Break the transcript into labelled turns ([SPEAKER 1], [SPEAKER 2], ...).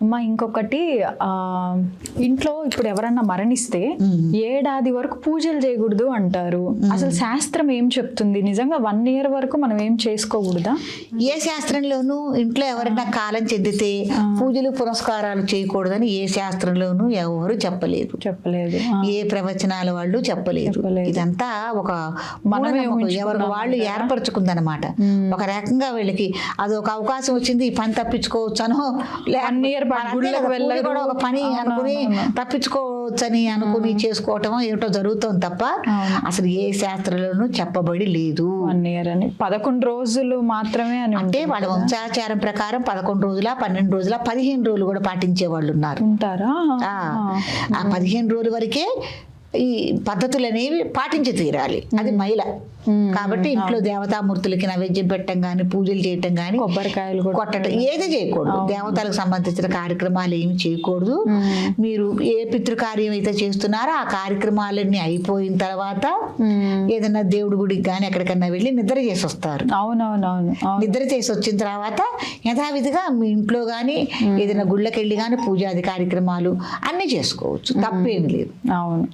[SPEAKER 1] అమ్మ ఇంకొకటి ఆ, ఇంట్లో ఇప్పుడు ఎవరన్నా మరణిస్తే ఏడాది వరకు పూజలు చేయకూడదు అంటారు. అసలు శాస్త్రం ఏం చెప్తుంది? నిజంగా వన్ ఇయర్ వరకు మనం ఏం చేసుకోకూడదా?
[SPEAKER 2] ఏ శాస్త్రంలోనూ ఇంట్లో ఎవరైనా కాలం చెందితే పూజలు పురస్కారాలు చేయకూడదని ఏ శాస్త్రంలోనూ ఎవరు చెప్పలేదు.
[SPEAKER 1] చెప్పలేదు
[SPEAKER 2] ఏ ప్రవచనాల వాళ్ళు చెప్పలేదు. ఇదంతా ఒక
[SPEAKER 1] మనమే. ఊహించుకున్నాం
[SPEAKER 2] ఎవరికి వాళ్ళు ఏర్పరచుకుందనమాట ఒక రకంగా వీళ్ళకి అది ఒక అవకాశం వచ్చింది ఈ పని
[SPEAKER 1] One year పాటు
[SPEAKER 2] అంతే
[SPEAKER 1] గుళ్ళకి.
[SPEAKER 2] కూడా ఒక పని అనుకుని. తప్పించుకోవచ్చని అనుకుని చేసుకోవటం ఏమిటో జరుగుతుంది తప్ప. అసలు ఏ శాస్త్రంలోనూ చెప్పబడి లేదు.
[SPEAKER 1] వన్ ఇయర్ అని. పదకొండు రోజులు మాత్రమే అని
[SPEAKER 2] అంటే వాళ్ళ వంశాచారం ప్రకారం పదకొండు రోజుల పన్నెండు రోజుల పదిహేను రోజులు కూడా పాటించే వాళ్ళు ఉన్నారు.
[SPEAKER 1] ఉంటారా?
[SPEAKER 2] ఆ. పదిహేను రోజుల వరకే ఈ పద్ధతులు అనేవి పాటించి తీరాలి. అది మహిళ. కాబట్టి ఇంట్లో దేవతామూర్తులకి నైవేద్యం పెట్టడం కానీ పూజలు చేయటం కానీ
[SPEAKER 1] కొబ్బరికాయలు
[SPEAKER 2] కొట్టడం ఏది చేయకూడదు. దేవతలకు సంబంధించిన కార్యక్రమాలు ఏమి చేయకూడదు. మీరు ఏ పితృకార్యం అయితే చేస్తున్నారో ఆ కార్యక్రమాలన్నీ అయిపోయిన తర్వాత ఏదైనా దేవుడి గుడికి కానీ ఎక్కడికన్నా వెళ్ళి నిద్ర చేసి వస్తారు.
[SPEAKER 1] అవునవునవును. అవును.
[SPEAKER 2] నిద్ర చేసి వచ్చిన తర్వాత యథావిధిగా మీ ఇంట్లో కానీ ఏదైనా గుళ్ళకి వెళ్ళి కానీ పూజాది కార్యక్రమాలు అన్నీ చేసుకోవచ్చు. తప్పేం లేదు.
[SPEAKER 1] అవును.